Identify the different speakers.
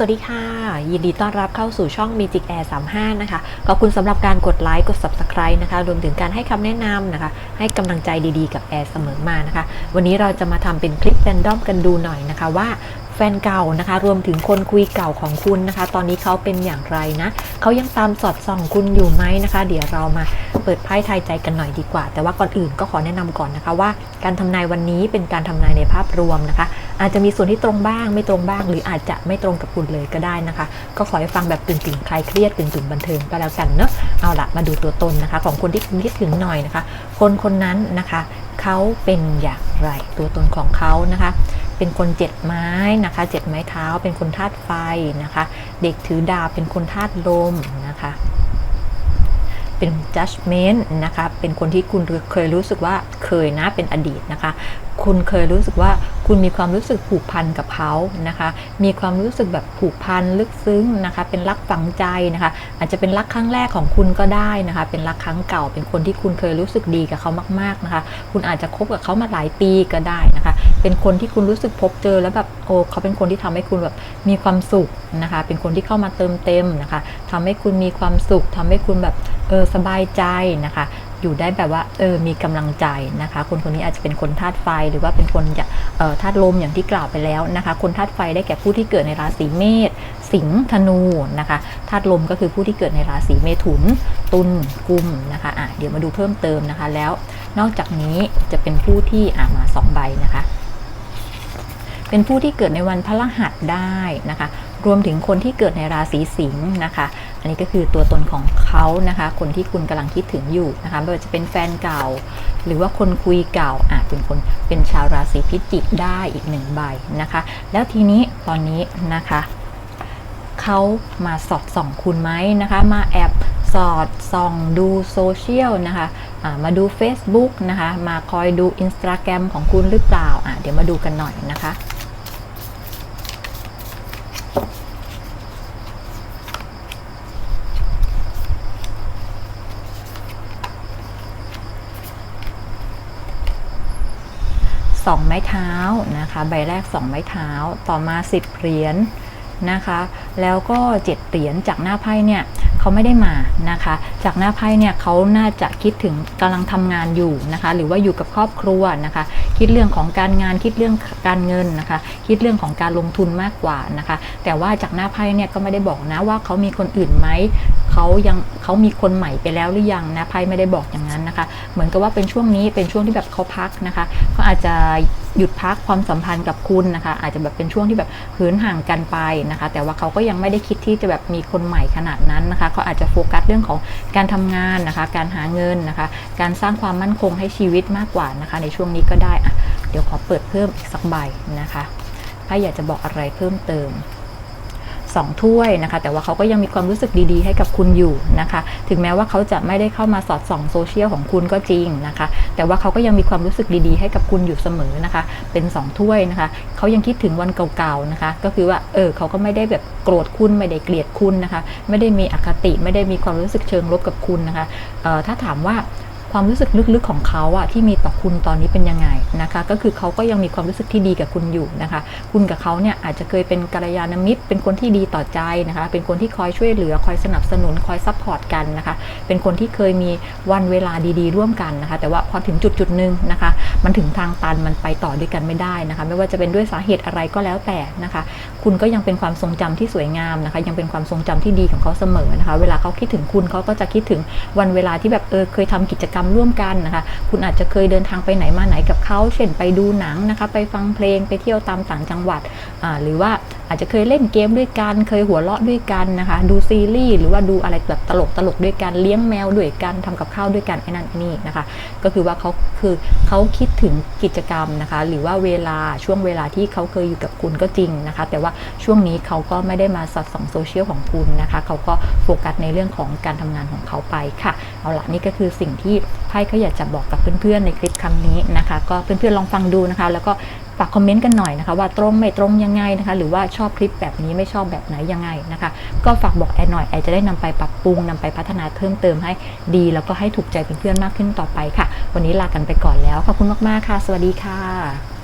Speaker 1: สวัสดีค่ะ ยินดีต้อนรับเข้าสู่ช่อง Magic Air 35 นะคะ ขอบคุณสำหรับการกดไลค์ กด Subscribe นะคะ รวมถึงการให้คำแนะนำนะคะ ให้กำลังใจดีๆ กับแอร์เสมอมานะคะ วันนี้เราจะมาทำเป็นคลิปแรนดอมกันดูหน่อยนะคะว่า แฟนเก่านะคะ รวมถึงคนคุยเก่าของคุณนะคะ ตอนนี้เขาเป็นอย่างไรนะเขายังตามสอดส่องคุณอยู่ไหมนะคะ เดี๋ยวเรามาเปิดไพ่ทายใจกันหน่อยดีกว่า แต่ว่าก่อนอื่นก็ขอแนะนำก่อนนะคะว่าการทำนายวันนี้เป็นการทำนายในภาพรวมนะคะ อาจจะมีส่วนที่ตรงบ้างไม่ตรงบ้าง หรืออาจจะไม่ตรงกับคุณเลยก็ได้นะคะ ก็ขอให้ฟังแบบตื่นตื่นคลายเครียดตื่นตื่นบันเทิงก็แล้วกันเนอะเอาละมาดูตัวตนนะคะ ของคนที่คุณคิดถึงหน่อยนะคะ คนคนนั้นนะคะ เขาเป็นอย่างไรตัวตนของเขานะคะ เป็นคนเจ็ดไม้นะคะเจ็ดไม้เท้า เป็นคนธาตุไฟนะคะ เด็กถือดาบเป็นคนธาตุลมนะคะ เป็น judgment นะคะ เป็นคนที่คุณเคยรู้สึกว่าเคยนะ เป็นอดีตนะคะ คุณเคยรู้สึกว่าคุณมีความรู้สึกผูกพันกับเขานะคะ มีความรู้สึกแบบผูกพันลึกซึ้งนะคะ เป็นรักฝังใจนะคะ อาจจะเป็นรักครั้งแรกของคุณก็ได้นะคะ เป็นรักครั้งเก่า เป็นคนที่คุณเคยรู้สึกดีกับเขามาก ๆนะคะ คุณอาจจะคบกับเขามาหลายปีก็ได้นะคะ เป็นคนที่คุณรู้สึกพบเจอแล้วแบบโอ้เขาเป็นคนที่ทำให้คุณแบบมีความสุขนะคะ เป็นคนที่เข้ามาเติมเต็มนะคะทำให้คุณมีความสุขทำให้คุณแบบ เออสบายใจนะคะ อยู่ได้แบบว่าเออมีกำลังใจนะคะ คนคนนี้อาจจะเป็นคนธาตุไฟหรือว่าเป็นคนเอ่อธาตุลมอย่างที่กล่าวไปแล้วนะคะ คนธาตุไฟได้แก่ผู้ที่เกิดในราศีเมษสิงห์ธนูนะคะธาตุลมก็คือผู้ที่เกิดในราศีเมถุน ตุลกุมนะคะอะเดี๋ยวมาดูเพิ่มเติมนะคะ แล้วนอกจากนี้จะเป็นผู้ที่อ่ามาสองใบนะคะเป็นผู้ที่เกิดในวันพฤหัสได้นะคะ รวมถึงคนที่เกิดในราศีสิงห์นะคะอันนี้ก็คือตัวตนของเขานะคะ คนที่คุณกำลังคิดถึงอยู่นะคะไม่ว่าจะเป็นแฟนเก่า หรือว่าคนคุยเก่าอาจเป็นคนเป็นชาวราศีพิจิกได้อีกหนึ่งใบนะคะ แล้วทีนี้ตอนนี้นะคะเขามาสอดส่องคุณไหมนะคะ มาแอบสอดส่องดูโซเชียลนะคะะมาดู Facebook นะคะ มาคอยดู Instagram ของคุณหรือเปล่าอะเดี๋ยวมาดูกันหน่อยนะคะ สองไม้เท้านะคะ ใบแรก 2 ไม้เท้า ต่อมา 10 เหรียญนะคะ แล้วก็7เหรียญจากหน้าไพ่เนี่ยเขาไม่ได้มานะคะ จากหน้าไพ่เนี่ยเขาน่าจะคิดถึงกำลังทำงานอยู่นะคะ หรือว่าอยู่กับครอบครัวนะคะ คิดเรื่องของการงานคิดเรื่องการเงินนะคะ คิดเรื่องของการลงทุนมากกว่านะคะ แต่ว่าจากหน้าไพ่เนี่ยก็ไม่ได้บอกนะว่าเขามีคนอื่นไหม เขายังเขามีคนใหม่ไปแล้วหรือยังนะไพ่ไม่ได้บอกอย่างนั้นนะคะ เหมือนกับว่าเป็นช่วงนี้เป็นช่วงที่แบบเขาพักนะคะเขาอาจจะหยุดพักความสัมพันธ์กับคุณนะคะ อาจจะแบบเป็นช่วงที่แบบเหินห่างกันไปนะคะ แต่ว่าเขาก็ยังไม่ได้คิดที่จะแบบมีคนใหม่ขนาดนั้นนะคะเขาอาจจะโฟกัสเรื่องของการทำงานนะคะ การหาเงินนะคะ การสร้างความมั่นคงให้ชีวิตมากกว่านะคะ ในช่วงนี้ก็ได้อะเดี๋ยวขอเปิดเพิ่มอีกสักใบนะคะถ้าอยากจะบอกอะไรเพิ่มเติม 2 ถ้วยนะคะ แต่ว่าเขาก็ยังมีความรู้สึกดีๆ ให้กับคุณอยู่นะคะ ถึงแม้ว่าเขาจะไม่ได้เข้ามาสอดส่องโซเชียลของคุณก็จริงนะคะ แต่ว่าเขาก็ยังมีความรู้สึกดีๆ ให้กับคุณอยู่เสมอนะคะ เป็น 2 ถ้วยนะคะ เขายังคิดถึงวันเก่าๆนะคะ ก็คือว่าเออเขาก็ไม่ได้แบบโกรธคุณไม่ได้เกลียดคุณนะคะ ไม่ได้มีอคติไม่ได้มีความรู้สึกเชิงลบกับคุณนะคะออถ้าถามว่า ความรู้สึกลึกๆของเขาอะที่มีต่อคุณตอนนี้เป็นยังไงนะคะ ก็คือเขาก็ยังมีความรู้สึกที่ดีกับคุณอยู่นะคะ คุณกับเขาเนี่ยอาจจะเคยเป็นกัลยาณมิตร เป็นคนที่ดีต่อใจนะคะ เป็นคนที่คอยช่วยเหลือคอยสนับสนุนคอยซัพพอร์ตกันนะคะ เป็นคนที่เคยมีวันเวลาดีๆ ร่วมกันนะคะ แต่ว่าพอถึงจุดจุดหนึ่งนะคะ มันถึงทางตันมันไปต่อด้วยกันไม่ได้นะคะ ไม่ว่าจะเป็นด้วยสาเหตุอะไรก็แล้วแต่นะคะ คุณก็ยังเป็นความทรงจำที่สวยงามนะคะ ยังเป็นความทรงจำที่ดีของเขาเสมอนะคะ เวลาเขาคิดถึงคุณเขาก็จะคิดถึงวันเวลาที่แบบเออเคยทำกิจกรรมร่วมกันนะคะ คุณอาจจะเคยเดินทางไปไหนมาไหนกับเขาเช่นไปดูหนังนะคะ ไปฟังเพลงไปเที่ยวตามต่างจังหวัดหรือว่า อาจจะเคยเล่นเกมด้วยกัน เคยหัวเราะด้วยกันนะคะ ดูซีรีส์หรือว่าดูอะไรแบบตลกตลกด้วยกัน เลี้ยงแมวด้วยกันทำกับข้าวด้วยกันไอ้นั่นนี่นะคะ ก็คือว่าเขาคือเขาคิดถึงกิจกรรมนะคะ หรือว่าเวลาช่วงเวลาที่เขาเคยอยู่กับคุณก็จริงนะคะ แต่ว่าช่วงนี้เขาก็ไม่ได้มาสอดส่องโซเชียลของคุณนะคะ เขาก็โฟกัสในเรื่องของการทำงานของเขาไปค่ะ เอาละนี่ก็คือสิ่งที่ไพ่ก็อยากจะบอกกับเพื่อนๆในคลิปคำนี้นะคะ ก็เพื่อนๆลองฟังดูนะคะ แล้วก็ ฝากคอมเมนต์กันหน่อยนะคะ ว่าตรงไม่ตรงยังไงนะคะ หรือว่าชอบคลิปแบบนี้ไม่ชอบแบบไหนยังไงนะคะ ก็ฝากบอกแอนหน่อยแอนจะได้นำไปปรับปรุงนำไปพัฒนาเพิ่มเติมให้ดี แล้วก็ให้ถูกใจเพื่อนๆมากขึ้นต่อไปค่ะ วันนี้ลากันไปก่อนแล้วขอบคุณมากๆค่ะ สวัสดีค่ะ